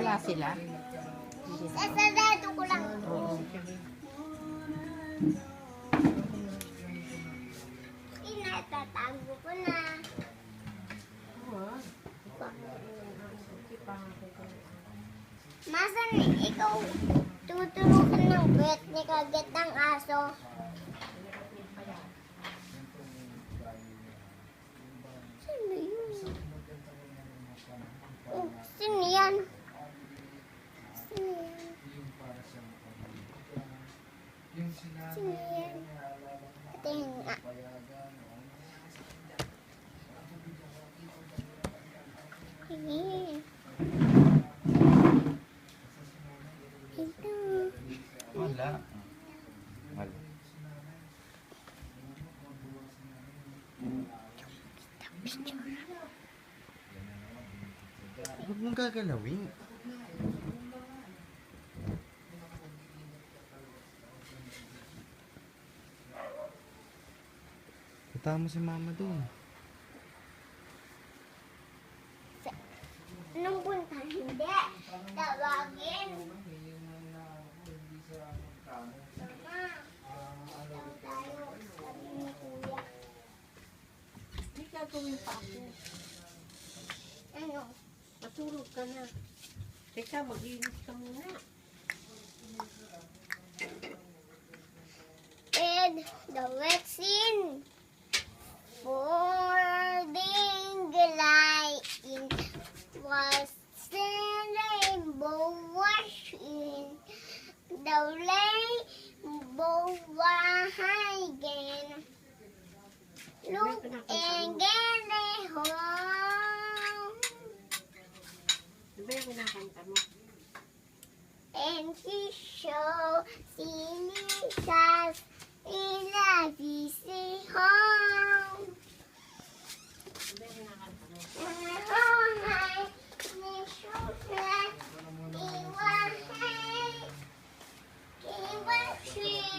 Wala sila. Sasarado ko lang. Oo. Inatatago ko na. Masan ikaw tuturukan ng bet ni kagat ng aso? Patingin nga. Ayan. Ito. Wala. Wala. Huwag mong gagalawin. Punta mo si mama doon. Nung punta, hindi. Tawagin. May gagawin pa ako. Ano? Matulog ka na. Teka, mag-inis ka muna. And the vaccine rainbow again. Look and get it home. Ano ba yung kinakanta mo? And he show Jesus